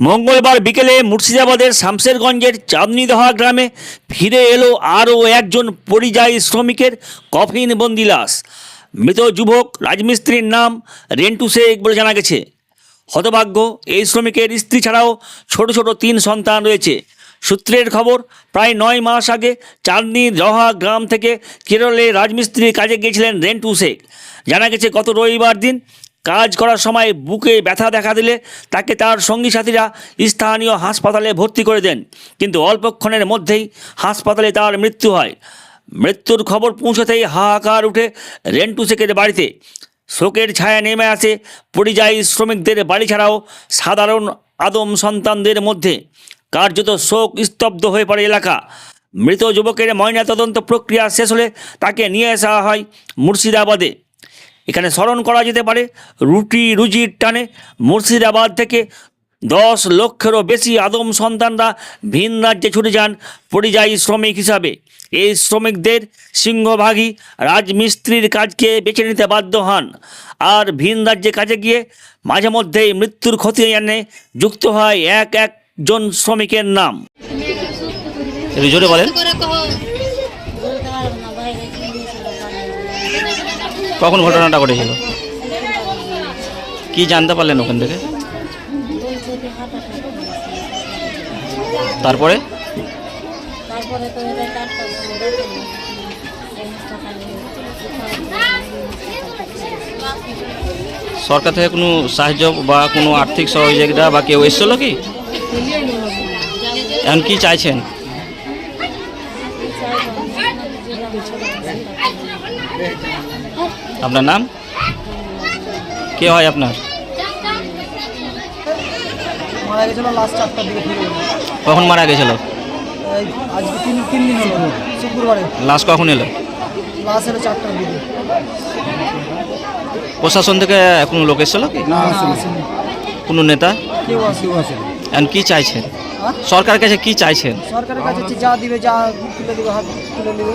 মঙ্গলবার বিকেলে মুর্শিদাবাদের শামশেরগঞ্জের চাঁদনিদহা গ্রামে ফিরে এলো আরও একজন পরিযায়ী শ্রমিকের কফিনবন্দি লাশ মৃত যুবক রাজমিস্ত্রির নাম রেন্টু শেখ বলে জানা গেছে। হতভাগ্য, এই শ্রমিকের স্ত্রী ছাড়াও ছোট ছোট তিন সন্তান রয়েছে। সূত্রের খবর, প্রায় নয় মাস আগে চাঁদনি রহা গ্রাম থেকে কেরলে রাজমিস্ত্রির কাজে গিয়েছিলেন রেন্টু শেখ। জানা গেছে, গত রবিবার দিন কাজ করার সময় বুকে ব্যথা দেখা দিলে তাকে তার সঙ্গী সাথীরা স্থানীয় হাসপাতালে ভর্তি করে দেন। কিন্তু অল্পক্ষণের মধ্যেই হাসপাতালে তার মৃত্যু হয়। মৃত্যুর খবর পৌঁছতেই হাহাকার উঠে রেন্টু শেখের বাড়িতে। শোকের ছায়া নেমে আসে পরিযায়ী শ্রমিকদের বাড়ি ছাড়াও সাধারণ আদম সন্তানদের মধ্যে। কার্যত শোক স্তব্ধ হয়ে পড়ে এলাকা। মৃত যুবকের ময়নাতদন্ত প্রক্রিয়া শেষ হলে তাকে নিয়ে আসা হয় মুর্শিদাবাদে। এখানে স্মরণ করা যেতে পারে। রুটি রুজির টানে মুর্শিদাবাদ থেকে দশ লক্ষেরও বেশি আদম সন্তানরা ভিন রাজ্যে ছুটে যান পরিযায়ী শ্রমিক হিসাবে। এই শ্রমিকদের সিংহভাগই রাজমিস্ত্রির কাজকে বেছে নিতে বাধ্য হন। আর ভিন রাজ্যে কাজে গিয়ে মাঝে মধ্যেই মৃত্যুর ক্ষতি এনে যুক্ত হয় এক একজন শ্রমিকের নাম। জোরে বলেন। কখন ঘটনাটা ঘটেছিল? কি জানতে পারলেন ওখান থেকে? তারপরে? সরকার থেকে কোনো সাহায্য বা কোনো আর্থিক সহযোগিতা বা কেউ এসেছিল কি? এখন কি চাইছেন? আপনার নাম? কে হয় আপনার? মারা গেছিল লাস্ট চারটার দিকে কখন মারা গেছিল? আজকে তিন তিন দিন হলো। শুক্রবারে। লাশ কখন এলো? লাস্ট এলো চারটার দিকে। প্রশাসন থেকে কোনো লোক এসেছিল কি? না কোনো নেতা? কেউ আসেনি। এখন কি চাইছেন? সরকারের কাছে কি চাইছেন? সরকারের কাছে যা দিবে যা তুলে দিবে হাত তুলে দিবে।